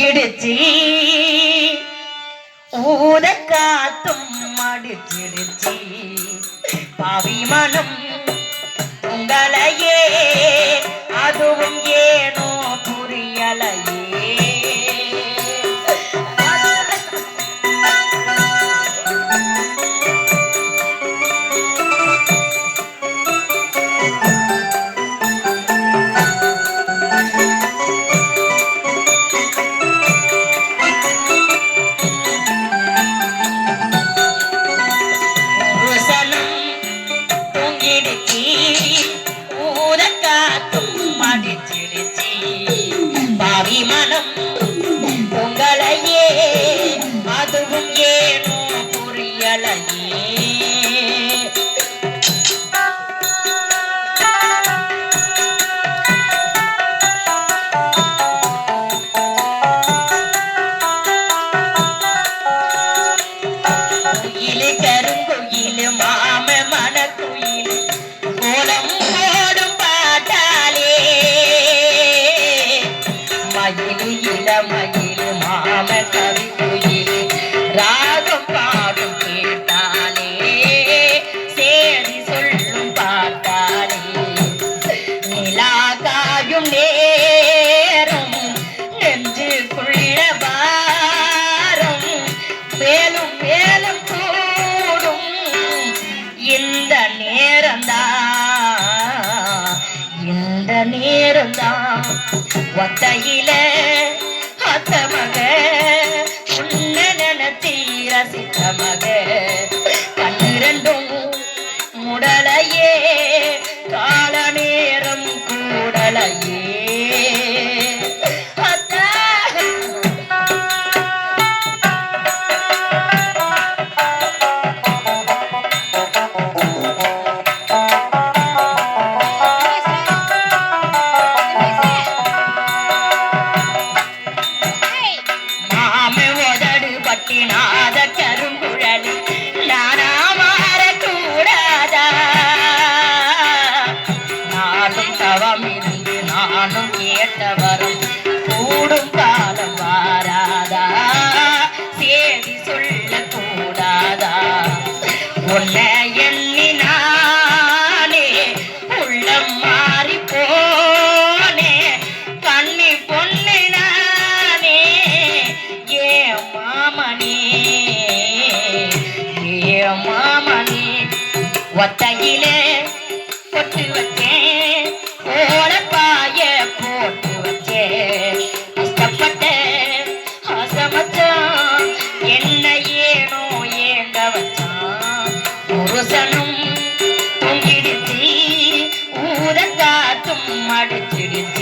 இடிச்சி ஊத காத்தும் அடிச்சிடுச்சி பாவி மனம் உங்களையே அது பாவி மனம் உங்களையே அதுவும் ஏனோ புரியலையே மயிலு மாம கவிக்குயிலு ராகம் பாடும் கேட்டாலே சேரி சொல்லும் பார்த்தாலே நிலா காயும் நேரம் நெஞ்சுக்குள்ள வாரம் மேலும் மேலும் கூடும் இந்த நேரம்தான். இந்த நேரம்தான். நானும் கேட்டவரும் கூடும் காலம் வாராதா? சேதி சொல்ல கூடாதா உன்னை எண்ணி உள்ளம் மாறி போனே கண்ணி பொண்ணு ஏ மாமனே ஏ மாமனே ஒத்தையிலே பொட்டு வச்சேன். புருஷனும் தூங்கிடுச்சு ஊத அடிச்சிடுச்சு